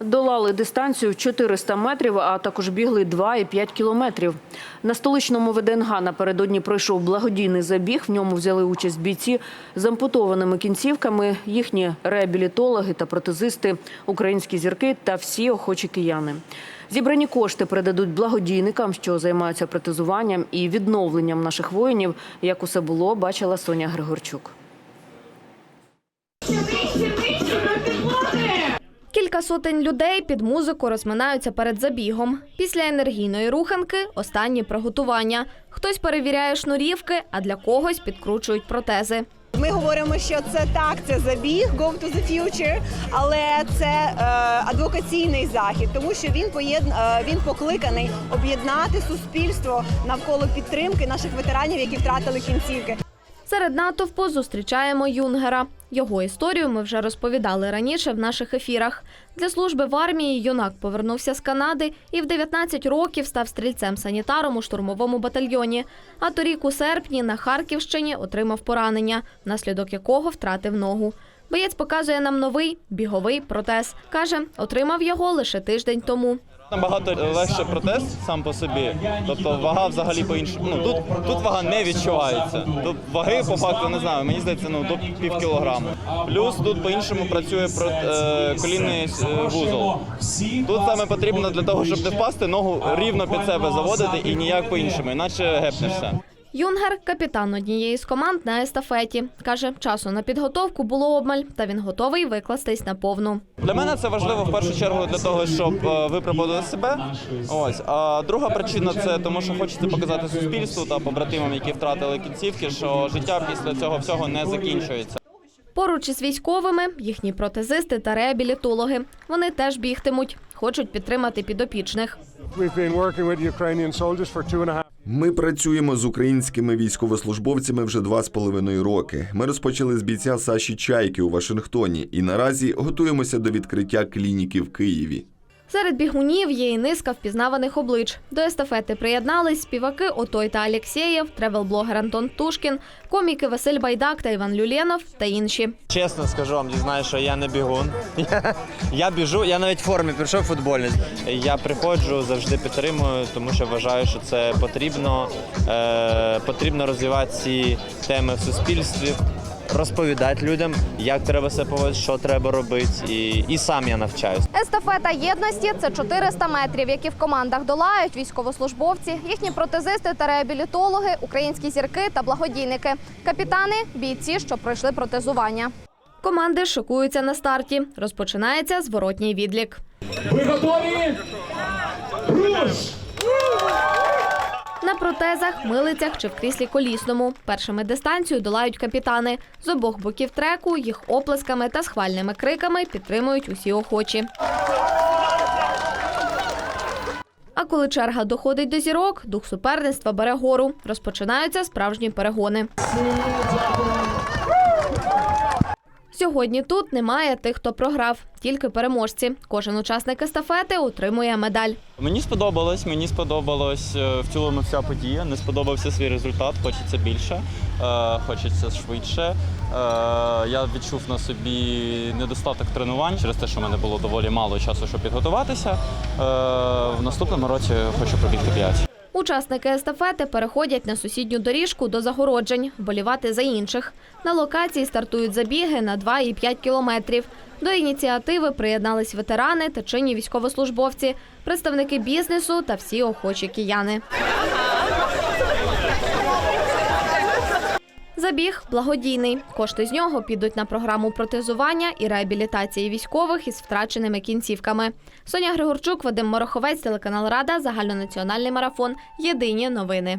Долали дистанцію 400 метрів, а також бігли 2 і 5 кілометрів. На столичному ВДНГ напередодні пройшов благодійний забіг. В ньому взяли участь бійці з ампутованими кінцівками, їхні реабілітологи та протезисти, українські зірки та всі охочі кияни. Зібрані кошти передадуть благодійникам, що займаються протезуванням і відновленням наших воїнів. Як усе було, бачила Соня Григорчук. Кілька сотень людей під музику розминаються перед забігом. Після енергійної руханки останні приготування. Хтось перевіряє шнурівки, а для когось підкручують протези. Ми говоримо, що це так, це забіг Go to the Future, але це е, адвокаційний захід, тому що він поєдн... е, він покликаний об'єднати суспільство навколо підтримки наших ветеранів, які втратили кінцівки. Серед натовпу зустрічаємо юнгера. Його історію ми вже розповідали раніше в наших ефірах. Для служби в армії юнак повернувся з Канади і в 19 років став стрільцем-санітаром у штурмовому батальйоні. А торік у серпні на Харківщині отримав поранення, внаслідок якого втратив ногу. Боєць показує нам новий біговий протез. Каже, отримав його лише тиждень тому. Набагато легше протез сам по собі. Тобто вага взагалі по іншому. Ну тут тут вага не відчувається. Тут ваги по факту не знаю. Мені здається, ну до пів кілограму. Плюс тут по іншому працює про е, колінний е, вузол. Тут саме потрібно для того, щоб не впасти, ногу рівно під себе заводити і ніяк по іншому, іначе гепнешся. Юнгер капітан однієї з команд на естафеті. Каже, часу на підготовку було обмаль, та він готовий викластись на повну. Для мене це важливо в першу чергу для того, щоб е, випробувати себе. Ось а друга причина це тому, що хочеться показати суспільству та побратимам, які втратили кінцівки, що життя після цього всього не закінчується. Поруч із військовими їхні протезисти та реабілітологи. Вони теж бігтимуть, хочуть підтримати підопічних. Ми працюємо з українськими військовослужбовцями вже два з половиною роки. Ми розпочали з бійця Саші Чайки у Вашингтоні і наразі готуємося до відкриття клініки в Києві. Серед бігунів є і низка впізнаваних облич. До естафети приєднались співаки Отой та Алєксєєв, тревел-блогер Антон Тушкін, коміки Василь Байдак та Іван Люленов та інші. Чесно скажу вам, дізнаюсь, що я не бігун. Я, я біжу, я навіть в формі прийшов футбольний. Я приходжу, завжди підтримую, тому що вважаю, що це потрібно. Е, потрібно розвивати ці теми в суспільстві. Розповідати людям, як треба себе поводити, що треба робити, і, і сам я навчаюсь. Естафета єдності це 400 метрів, які в командах долають військовослужбовці, їхні протезисти та реабілітологи, українські зірки та благодійники, капітани, бійці, що пройшли протезування. Команди шокуються на старті. Розпочинається зворотній відлік. Ви готові? Руш! На протезах, милицях чи в кріслі колісному. Першими дистанцію долають капітани. З обох боків треку їх оплесками та схвальними криками підтримують усі охочі. А коли черга доходить до зірок, дух суперництва бере гору. Розпочинаються справжні перегони. Сьогодні тут немає тих, хто програв, тільки переможці. Кожен учасник естафети отримує медаль. Мені сподобалось, мені сподобалось е, в цілому вся подія. Не сподобався свій результат, хочеться більше, е, хочеться швидше. Е, я відчув на собі недостаток тренувань через те, що в мене було доволі мало часу, щоб підготуватися. В наступному році хочу пробігти 5. Учасники естафети переходять на сусідню доріжку до загороджень, болівати за інших. На локації стартують забіги на 2 і 5 кілометрів. До ініціативи приєднались ветерани та чинні військовослужбовці, представники бізнесу та всі охочі кияни. Забіг благодійний. Кошти з нього підуть на програму протезування і реабілітації військових із втраченими кінцівками. Соня Григорчук, Вадим Мороховець, телеканал Рада, загальнонаціональний марафон. Єдині новини.